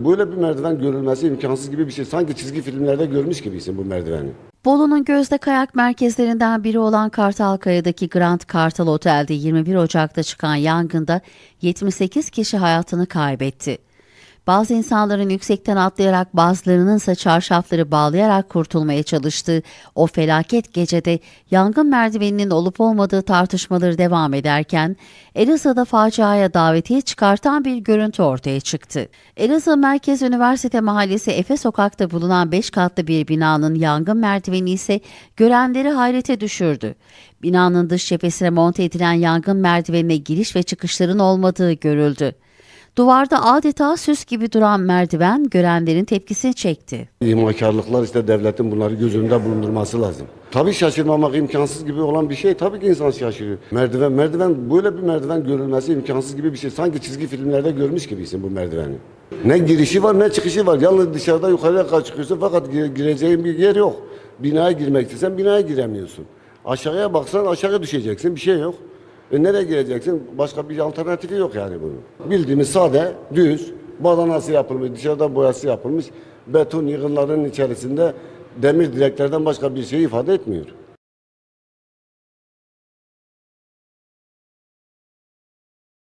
Böyle bir merdiven görülmesi imkansız gibi bir şey. Sanki çizgi filmlerde görmüş gibisin bu merdiveni. Bolu'nun gözde kayak merkezlerinden biri olan Kartalkaya'daki Grand Kartal Otel'de 21 Ocak'ta çıkan yangında 78 kişi hayatını kaybetti. Bazı insanların yüksekten atlayarak bazılarının ise çarşafları bağlayarak kurtulmaya çalıştığı o felaket gecede yangın merdiveninin olup olmadığı tartışmaları devam ederken Elazığ'da faciaya davetiye çıkartan bir görüntü ortaya çıktı. Elazığ Merkez Üniversite Mahallesi Efe Sokak'ta bulunan 5 katlı bir binanın yangın merdiveni ise görenleri hayrete düşürdü. Binanın dış cephesine monte edilen yangın merdivenine giriş ve çıkışların olmadığı görüldü. Duvarda adeta süs gibi duran merdiven görenlerin tepkisini çekti. İhmalkarlıklar işte devletin bunları göz önünde bulundurması lazım. Tabii şaşırmamak imkansız gibi olan bir şey. Tabii ki insan şaşırıyor. Merdiven, merdiven böyle bir merdiven görülmesi imkansız gibi bir şey. Sanki çizgi filmlerde görmüş gibisin bu merdiveni. Ne girişi var ne çıkışı var. Yalnız dışarıda yukarıya kadar çıkıyorsun fakat gire- gireceğin bir yer yok. Binaya girmek istesen binaya giremiyorsun. Aşağıya baksan aşağıya düşeceksin bir şey yok. E nereye gireceksin? Başka bir alternatifi yok yani bunun. Bildiğimiz sade, düz, badanası yapılmış, dışarıda boyası yapılmış, beton yığınlarının içerisinde demir direklerden başka bir şey ifade etmiyor.